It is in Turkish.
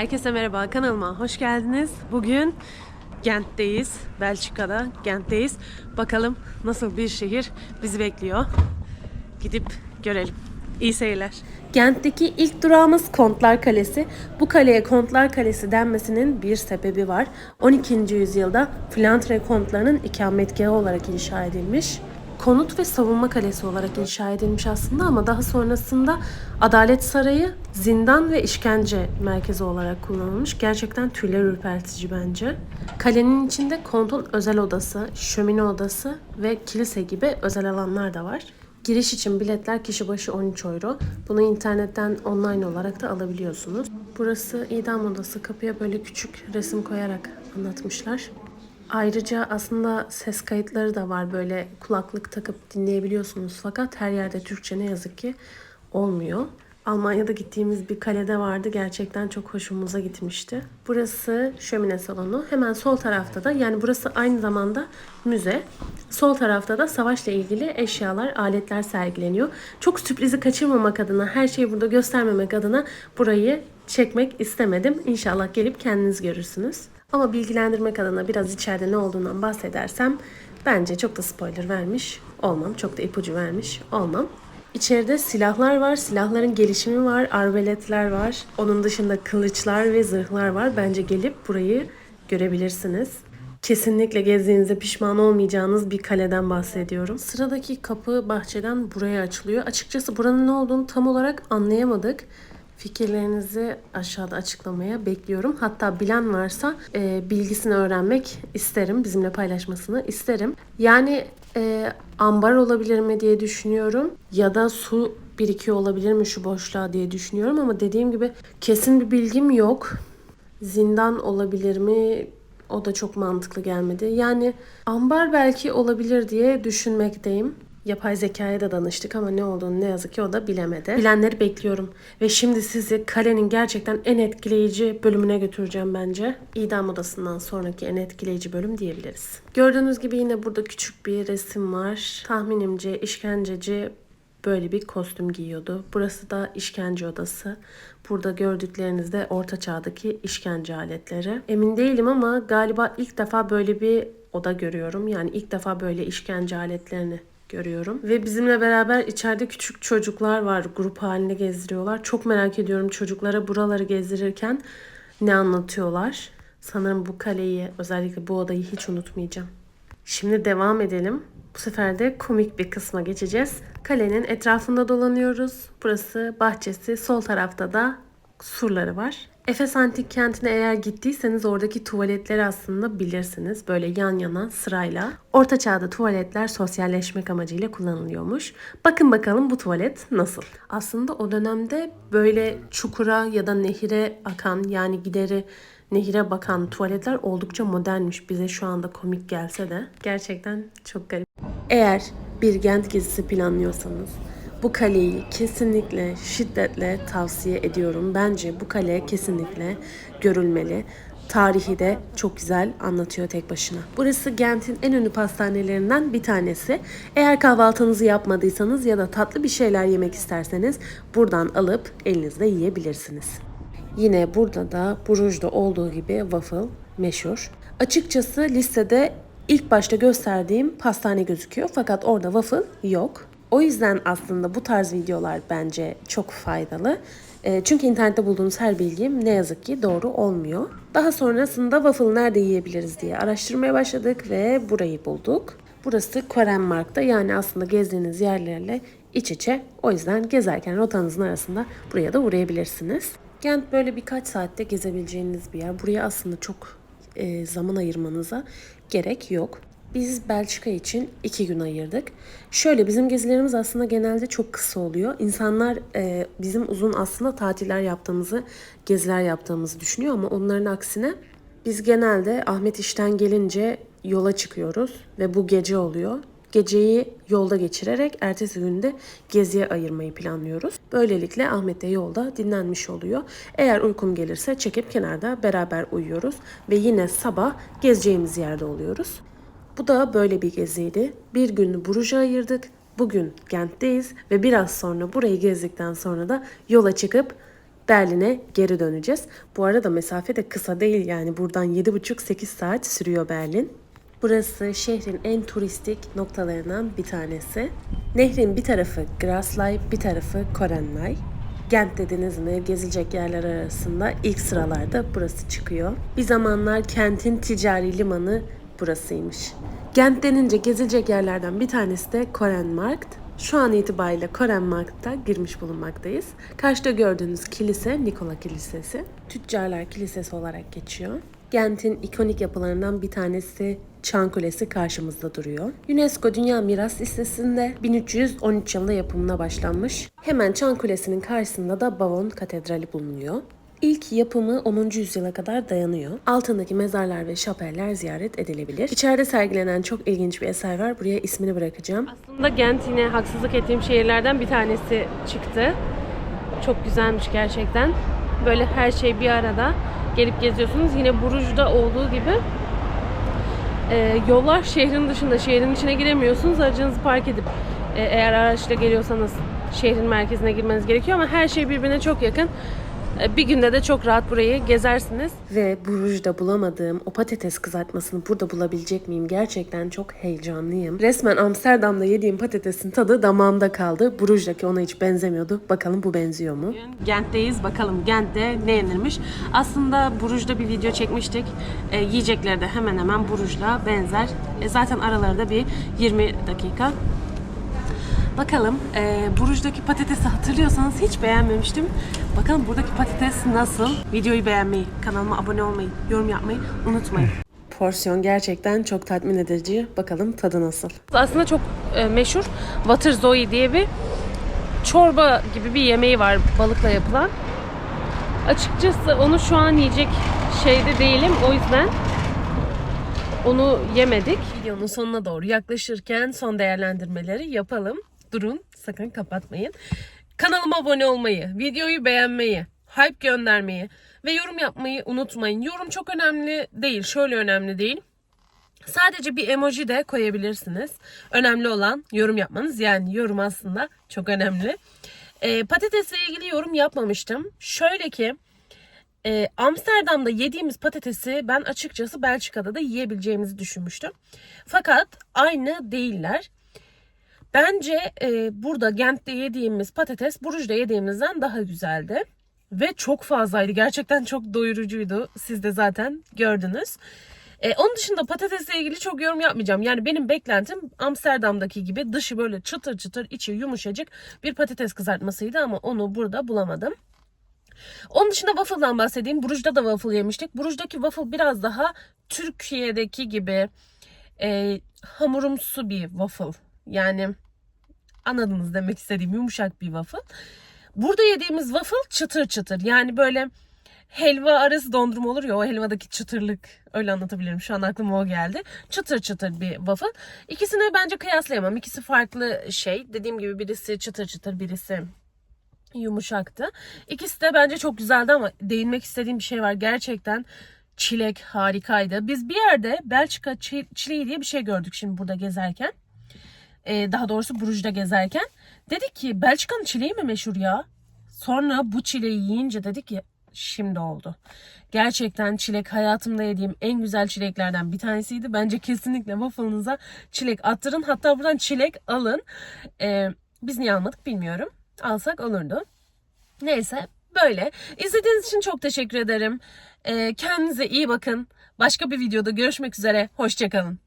Herkese merhaba kanalıma hoş geldiniz. Bugün Gent'teyiz. Belçika'da Gent'teyiz. Bakalım nasıl bir şehir bizi bekliyor. Gidip görelim. İyi seyirler. Gent'teki ilk durağımız Kontlar Kalesi. Bu kaleye Kontlar Kalesi denmesinin bir sebebi var. 12. yüzyılda Flandre kontlarının ikametgahı olarak inşa edilmiş. Konut ve savunma kalesi olarak inşa edilmiş aslında ama daha sonrasında Adalet Sarayı, zindan ve işkence merkezi olarak kullanılmış. Gerçekten tüyler ürpertici bence. Kalenin içinde kontun özel odası, şömine odası ve kilise gibi özel alanlar da var. Giriş için biletler kişi başı 13 euro. Bunu internetten online olarak da alabiliyorsunuz. Burası idam odası. Kapıya böyle küçük resim koyarak anlatmışlar. Ayrıca aslında ses kayıtları da var. Böyle kulaklık takıp dinleyebiliyorsunuz. Fakat her yerde Türkçe ne yazık ki olmuyor. Almanya'da gittiğimiz bir kalede vardı. Gerçekten çok hoşumuza gitmişti. Burası şömine salonu. Hemen sol tarafta da yani burası aynı zamanda müze. Sol tarafta da savaşla ilgili eşyalar, aletler sergileniyor. Çok sürprizi kaçırmamak adına, her şeyi burada göstermemek adına burayı çekmek istemedim. İnşallah gelip kendiniz görürsünüz. Ama bilgilendirmek adına biraz içeride ne olduğundan bahsedersem bence çok da spoiler vermiş olmam. Çok da ipucu vermiş olmam. İçeride silahlar var, silahların gelişimi var, arbeletler var. Onun dışında kılıçlar ve zırhlar var. Bence gelip burayı görebilirsiniz. Kesinlikle gezdiğinizde pişman olmayacağınız bir kaleden bahsediyorum. Sıradaki kapı bahçeden buraya açılıyor. Açıkçası buranın ne olduğunu tam olarak anlayamadık. Fikirlerinizi aşağıda açıklamaya bekliyorum. Hatta bilen varsa e, bilgisini öğrenmek isterim. Bizimle paylaşmasını isterim. Yani e, ambar olabilir mi diye düşünüyorum. Ya da su birikiyor olabilir mi şu boşluğa diye düşünüyorum. Ama dediğim gibi kesin bir bilgim yok. Zindan olabilir mi? O da çok mantıklı gelmedi. Yani ambar belki olabilir diye düşünmekteyim. Yapay zekaya da danıştık ama ne olduğunu ne yazık ki o da bilemedi. Bilenleri bekliyorum. Ve şimdi sizi kalenin gerçekten en etkileyici bölümüne götüreceğim bence. İdam odasından sonraki en etkileyici bölüm diyebiliriz. Gördüğünüz gibi yine burada küçük bir resim var. Tahminimce işkenceci böyle bir kostüm giyiyordu. Burası da işkence odası. Burada gördükleriniz de orta çağdaki işkence aletleri. Emin değilim ama galiba ilk defa böyle bir oda görüyorum. Yani ilk defa böyle işkence aletlerini görüyorum. Ve bizimle beraber içeride küçük çocuklar var. Grup halinde gezdiriyorlar. Çok merak ediyorum çocuklara buraları gezdirirken ne anlatıyorlar. Sanırım bu kaleyi özellikle bu odayı hiç unutmayacağım. Şimdi devam edelim. Bu sefer de komik bir kısma geçeceğiz. Kalenin etrafında dolanıyoruz. Burası bahçesi. Sol tarafta da surları var. Efes Antik Kenti'ne eğer gittiyseniz oradaki tuvaletleri aslında bilirsiniz. Böyle yan yana sırayla. Orta çağda tuvaletler sosyalleşmek amacıyla kullanılıyormuş. Bakın bakalım bu tuvalet nasıl? Aslında o dönemde böyle çukura ya da nehire akan yani gideri nehire bakan tuvaletler oldukça modernmiş. Bize şu anda komik gelse de gerçekten çok garip. Eğer bir Gent gezisi planlıyorsanız bu kaleyi kesinlikle şiddetle tavsiye ediyorum. Bence bu kale kesinlikle görülmeli. Tarihi de çok güzel anlatıyor tek başına. Burası Gent'in en ünlü pastanelerinden bir tanesi. Eğer kahvaltınızı yapmadıysanız ya da tatlı bir şeyler yemek isterseniz buradan alıp elinizde yiyebilirsiniz. Yine burada da Bruges'da olduğu gibi waffle meşhur. Açıkçası listede ilk başta gösterdiğim pastane gözüküyor fakat orada waffle yok. O yüzden aslında bu tarz videolar bence çok faydalı. E, çünkü internette bulduğunuz her bilgi ne yazık ki doğru olmuyor. Daha sonrasında waffle nerede yiyebiliriz diye araştırmaya başladık ve burayı bulduk. Burası Korenmark'ta yani aslında gezdiğiniz yerlerle iç içe. O yüzden gezerken rotanızın arasında buraya da uğrayabilirsiniz. Gent böyle birkaç saatte gezebileceğiniz bir yer. Buraya aslında çok e, zaman ayırmanıza gerek yok. Biz Belçika için iki gün ayırdık. Şöyle bizim gezilerimiz aslında genelde çok kısa oluyor. İnsanlar e, bizim uzun aslında tatiller yaptığımızı, geziler yaptığımızı düşünüyor ama onların aksine biz genelde Ahmet işten gelince yola çıkıyoruz ve bu gece oluyor. Geceyi yolda geçirerek ertesi günde geziye ayırmayı planlıyoruz. Böylelikle Ahmet de yolda dinlenmiş oluyor. Eğer uykum gelirse çekip kenarda beraber uyuyoruz ve yine sabah gezeceğimiz yerde oluyoruz. Bu da böyle bir geziydi. Bir günü Bruges'a ayırdık. Bugün Gent'teyiz ve biraz sonra burayı gezdikten sonra da yola çıkıp Berlin'e geri döneceğiz. Bu arada mesafe de kısa değil yani buradan 7,5-8 saat sürüyor Berlin. Burası şehrin en turistik noktalarından bir tanesi. Nehrin bir tarafı Graslay, bir tarafı Korenlay. Gent dediniz mi gezilecek yerler arasında ilk sıralarda burası çıkıyor. Bir zamanlar kentin ticari limanı burasıymış. Gent denince gezilecek yerlerden bir tanesi de Korenmarkt. Şu an itibariyle Korenmarkt'a girmiş bulunmaktayız. Karşıda gördüğünüz kilise Nikola Kilisesi. Tüccarlar Kilisesi olarak geçiyor. Gent'in ikonik yapılarından bir tanesi Çan Kulesi karşımızda duruyor. UNESCO Dünya Miras Listesi'nde 1313 yılında yapımına başlanmış. Hemen Çan Kulesi'nin karşısında da Bavon Katedrali bulunuyor. İlk yapımı 10. yüzyıla kadar dayanıyor. Altındaki mezarlar ve şapeller ziyaret edilebilir. İçeride sergilenen çok ilginç bir eser var. Buraya ismini bırakacağım. Aslında Gent yine haksızlık ettiğim şehirlerden bir tanesi çıktı. Çok güzelmiş gerçekten. Böyle her şey bir arada gelip geziyorsunuz. Yine Buruj'da olduğu gibi e, yollar şehrin dışında, şehrin içine giremiyorsunuz. Aracınızı park edip e, eğer araçla geliyorsanız şehrin merkezine girmeniz gerekiyor ama her şey birbirine çok yakın. E, Bir günde de çok rahat burayı gezersiniz. Ve Buruj'da bulamadığım o patates kızartmasını burada bulabilecek miyim? Gerçekten çok heyecanlıyım. Resmen Amsterdam'da yediğim patatesin tadı damağımda kaldı. Buruj'daki ona hiç benzemiyordu. Bakalım bu benziyor mu? Gent'teyiz. Bakalım Gent'te ne yenilmiş? Aslında Buruj'da bir video çekmiştik. E, yiyecekleri de hemen hemen Buruj'la benzer. E, zaten aralarında bir 20 dakika. Bakalım e, Buruj'daki patatesi hatırlıyorsanız hiç beğenmemiştim. Bakalım buradaki patates nasıl? Videoyu beğenmeyi, kanalıma abone olmayı, yorum yapmayı unutmayın. Porsiyon gerçekten çok tatmin edici. Bakalım tadı nasıl? Aslında çok e, meşhur Waterzoi diye bir çorba gibi bir yemeği var balıkla yapılan. Açıkçası onu şu an yiyecek şeyde değilim. O yüzden onu yemedik. Videonun sonuna doğru yaklaşırken son değerlendirmeleri yapalım. Durun, sakın kapatmayın. Kanalıma abone olmayı, videoyu beğenmeyi, hype göndermeyi ve yorum yapmayı unutmayın. Yorum çok önemli değil, şöyle önemli değil. Sadece bir emoji de koyabilirsiniz. Önemli olan yorum yapmanız. Yani yorum aslında çok önemli. Ee, patatesle ilgili yorum yapmamıştım. Şöyle ki e, Amsterdam'da yediğimiz patatesi ben açıkçası Belçika'da da yiyebileceğimizi düşünmüştüm. Fakat aynı değiller. Bence e, burada Gent'te yediğimiz patates Bruges'de yediğimizden daha güzeldi. Ve çok fazlaydı. Gerçekten çok doyurucuydu. Siz de zaten gördünüz. E, onun dışında patatesle ilgili çok yorum yapmayacağım. Yani benim beklentim Amsterdam'daki gibi dışı böyle çıtır çıtır içi yumuşacık bir patates kızartmasıydı ama onu burada bulamadım. Onun dışında waffle'dan bahsedeyim. Bruges'da da waffle yemiştik. Bruges'daki waffle biraz daha Türkiye'deki gibi e, hamurumsu bir waffle. Yani anladınız demek istediğim yumuşak bir waffle. Burada yediğimiz waffle çıtır çıtır. Yani böyle helva arası dondurma olur ya o helvadaki çıtırlık öyle anlatabilirim. Şu an aklıma o geldi. Çıtır çıtır bir waffle. İkisini bence kıyaslayamam. İkisi farklı şey. Dediğim gibi birisi çıtır çıtır birisi yumuşaktı. İkisi de bence çok güzeldi ama değinmek istediğim bir şey var. Gerçekten çilek harikaydı. Biz bir yerde Belçika çi- çileği diye bir şey gördük şimdi burada gezerken. Ee, daha doğrusu Bruges'da gezerken. Dedik ki Belçika'nın çileği mi meşhur ya? Sonra bu çileği yiyince dedik ki şimdi oldu. Gerçekten çilek hayatımda yediğim en güzel çileklerden bir tanesiydi. Bence kesinlikle waffle'ınıza çilek attırın. Hatta buradan çilek alın. Ee, biz niye almadık bilmiyorum. Alsak olurdu. Neyse böyle. İzlediğiniz için çok teşekkür ederim. Ee, kendinize iyi bakın. Başka bir videoda görüşmek üzere. Hoşçakalın.